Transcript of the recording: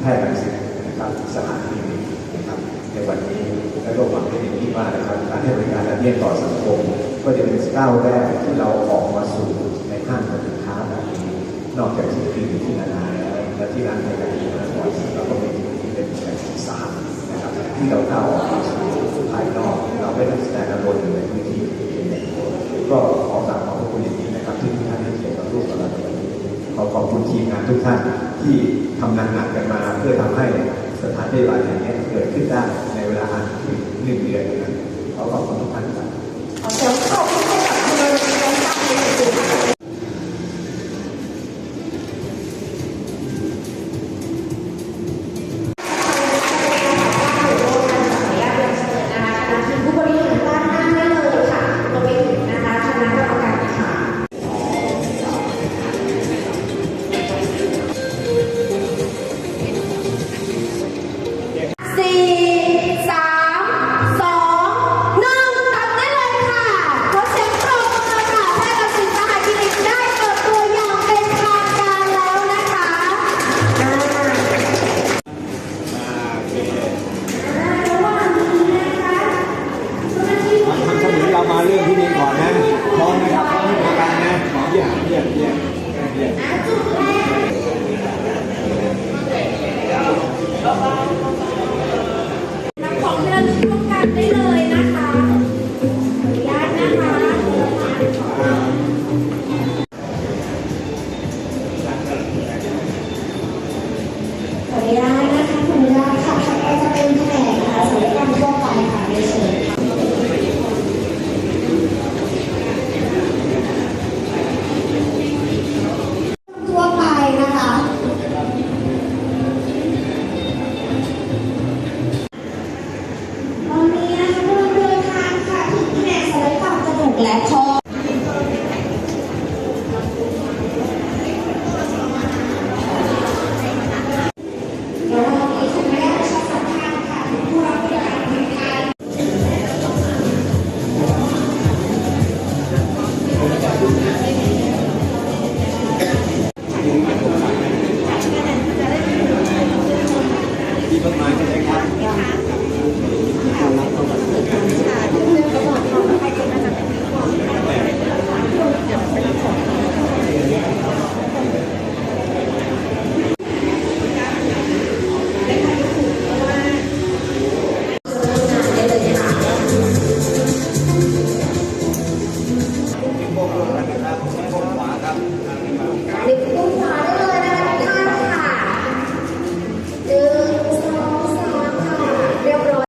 แพทย์รังสิตนะครับสถานที่นี้นะครับในวันนี้และก็หวังเป็นอย่างยิ่งว่านะครับการให้บริการอันเนี้ยต่อสังคม ก็จะเป็นก้าวแรกที่เราออกมาสู่ในห้างสรรพสินค้าแบบนี้นอกจากที่คลินิกที่นานาแล้วและที่ร้านในการที่มาก่อนเราก็มีที่เป็นการศึกษานะครับที่เราเข้าออกมาสู่ภายนอก เราไม่ต้องแสดงอารมณ์อยู่ในพื้นที่ก็ขอกราบขอบพร อขอบคุณทีมงานทุกท่านที่ทำงานหนักกันมาเพื่อทำให้สถานพยาบาลแห่งนี้เกิดขึ้นได้ในเวลาอันถึงหนึ่งเดือนนะขอขอบคุณทุกท่านครับ